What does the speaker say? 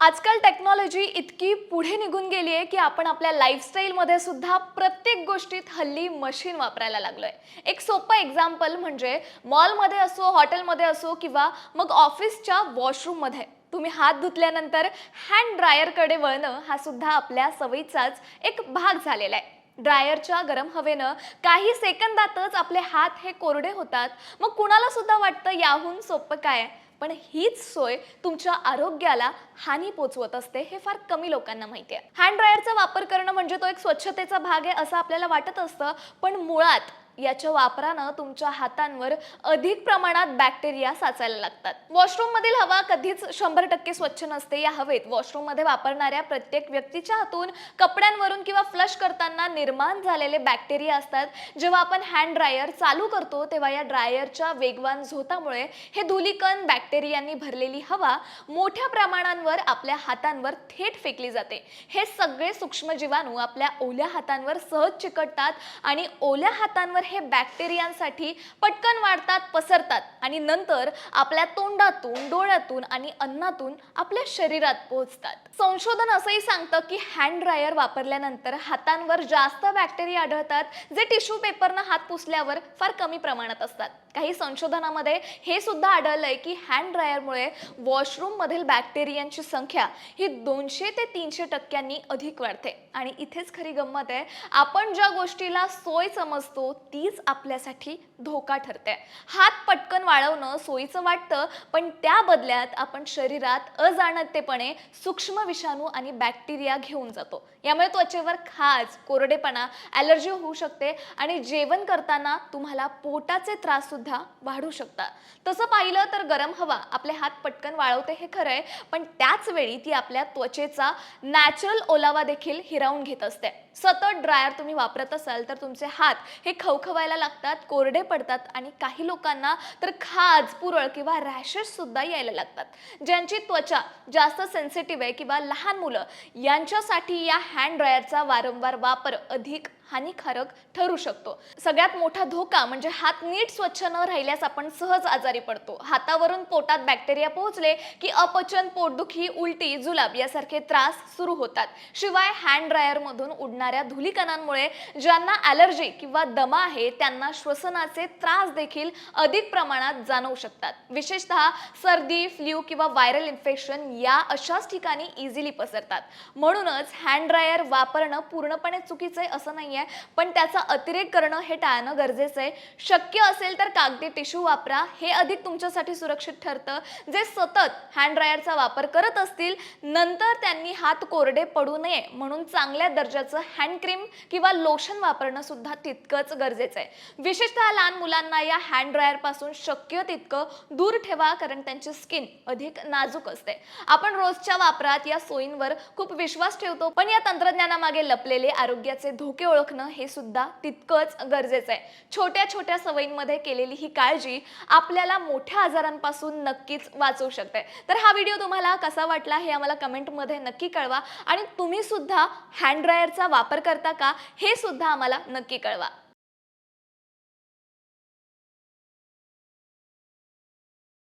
आजकाल टेक्नॉलॉजी इतकी पुढे निघून गेली आहे की आपण आपल्या लाईफस्टाईलमध्ये सुद्धा प्रत्येक गोष्टीत हल्ली मशीन वापरायला लागलोय. एक सोपं एक्झाम्पल म्हणजे मॉलमध्ये असो हॉटेलमध्ये असो किंवा मग ऑफिसच्या वॉशरूममध्ये तुम्ही हात धुतल्यानंतर हँड ड्रायरकडे वळणं हा सुद्धा आपल्या सवयीचाच एक भाग झालेला आहे. ड्रायरच्या गरम हवेनं काही सेकंदातच आपले हात हे कोरडे होतात. मग कुणाला सुद्धा वाटतं याहून सोपं काय आहे? पण हीच सोय तुमच्या आरोग्याला हानी पोचवत असते हे फार कमी लोकांना माहिती आहे. हँड ड्रायरचा वापर करणं म्हणजे तो एक स्वच्छतेचा भाग आहे असं आपल्याला वाटत असतं पण मुळात याच्या वापरानं तुमच्या हातांवर अधिक प्रमाणात बॅक्टेरिया साचायला लागतात. वॉशरूम मधील हवा कधीच शंभर टक्के स्वच्छ नसते. या हवेत वॉशरूममध्ये वापरणाऱ्या प्रत्येक व्यक्तीच्या हातून कपड्यांवरून किंवा फ्लश करताना निर्माण झालेले बॅक्टेरिया असतात. जेव्हा आपण हँड ड्रायर चालू करतो तेव्हा या ड्रायरच्या वेगवान झोतामुळे हे धुलीकण बॅक्टेरियांनी भरलेली हवा मोठ्या प्रमाणांवर आपल्या हातांवर थेट फेकली जाते. हे सगळे सूक्ष्म जीवाणू आपल्या ओल्या हातांवर सहज चिकटतात आणि ओल्या हातांवर हे बॅक्टेरियांसाठी पटकन वाढतात पसरतात. आणि नंतर आपल्या तोंडातून डोळ्यातून आणि अन्नातून आपल्या शरीरात पोहोचतात. संशोधन असंही सांगतं की हँड ड्रायर वापरल्यानंतर हातांवर जास्त बॅक्टेरिया आढळतात जे टिश्यू पेपरनं हात पुसल्यावर फार कमी प्रमाणात असतात. काही संशोधनामध्ये हे सुद्धा आढळलंय की हँड ड्रायरमुळे वॉशरूम मधील बॅक्टेरियांची संख्या ही दोनशे ते तीनशे टक्क्यांनी अधिक वाढते. आणि इथेच खरी गंमत आहे आपण ज्या गोष्टीला सोय समजतो तीच आपल्यासाठी धोका ठरते. हात पटकन वाळवणं सोयीचं वाटतं पण त्या बदल्यात आपण शरीरात अजाणतेपणे सूक्ष्म विषाणू आणि बॅक्टेरिया घेऊन जातो. यामुळे त्वचेवर खाज कोरडेपणा ॲलर्जी होऊ शकते आणि जेवण करताना तुम्हाला पोटाचे त्रास सुद्धा वाढू शकतात. तसं पाहिलं तर गरम हवा आपले हात पटकन वाळवते हे खरं आहे पण त्याच वेळी ती आपल्या त्वचेचा नॅचरल ओलावा देखील हिरावून घेत असते. सतत ड्रायर तुम्ही वापरत असाल तर तुमचे हात हे खवखवायला लागतात कोरडे पडतात आणि काही लोकांना तर खाज पुरळ किंवा रॅशेस सुद्धा यायला लागतात. ज्यांची त्वचा जास्त सेन्सिटिव्ह आहे किंवा लहान मुलं यांच्यासाठी या हँड ड्रायरचा वारंवार वापर अधिक हानिकारक ठरू शकतो. सगळ्यात मोठा धोका म्हणजे हात नीट स्वच्छ न राहिल्यास आपण सहज आजारी पडतो. हातावरून पोटात बॅक्टेरिया पोहोचले की अपचन पोटदुखी उलटी जुलाब यासारखे त्रास सुरू होतात. शिवाय हँड ड्रायरमधून उडणाऱ्या धुलीकणांमुळे ज्यांना ॲलर्जी किंवा दमा आहे त्यांना श्वसनाचे त्रास देखील अधिक प्रमाणात जाणवू शकतात. विशेषतः सर्दी फ्ल्यू किंवा व्हायरल इन्फेक्शन या अशाच ठिकाणी इझिली पसरतात. म्हणूनच हँड ड्रायर वापरणं पूर्णपणे चुकीचं आहे असं नाही आहे पण त्याचा अतिरेक करणं हे टाळणं गरजेचं आहे. शक्य असेल तर कागदी टिश्यू वापरा. हे अधिक तुमच्यासाठी सुरक्षित ठरतं. जे सतत हँड ड्रायरचा वापर करत असतील नंतर त्यांनी हात कोरडे पडू नये म्हणून चांगल्या दर्जाचं हँड क्रीम किंवा लोशन वापरणं सुद्धा तितकंच गरजेचं आहे. विशेषतः लहान मुलांना या हँड ड्रायरपासून शक शक्य तितकं दूर ठेवा कारण त्यांची स्किन अधिक नाजूक असते. आपण रोजच्या वापरात या सोयींवर खूप विश्वास ठेवतो पण या तंत्रज्ञानामागे लपलेले आरोग्याचे धोके ओळखणं हे सुद्धा तितकंच गरजेचं आहे. छोट्या छोट्या सवयींमध्ये केलेली ही काळजी आपल्याला मोठ्या आजारांपासून नक्कीच वाचवू शकते. तर हा व्हिडिओ तुम्हाला कसा वाटला हे आम्हाला कमेंटमध्ये नक्की कळवा. आणि तुम्ही सुद्धा हँड ड्रायरचा वापर करता का हे सुद्धा आम्हाला नक्की कळवा.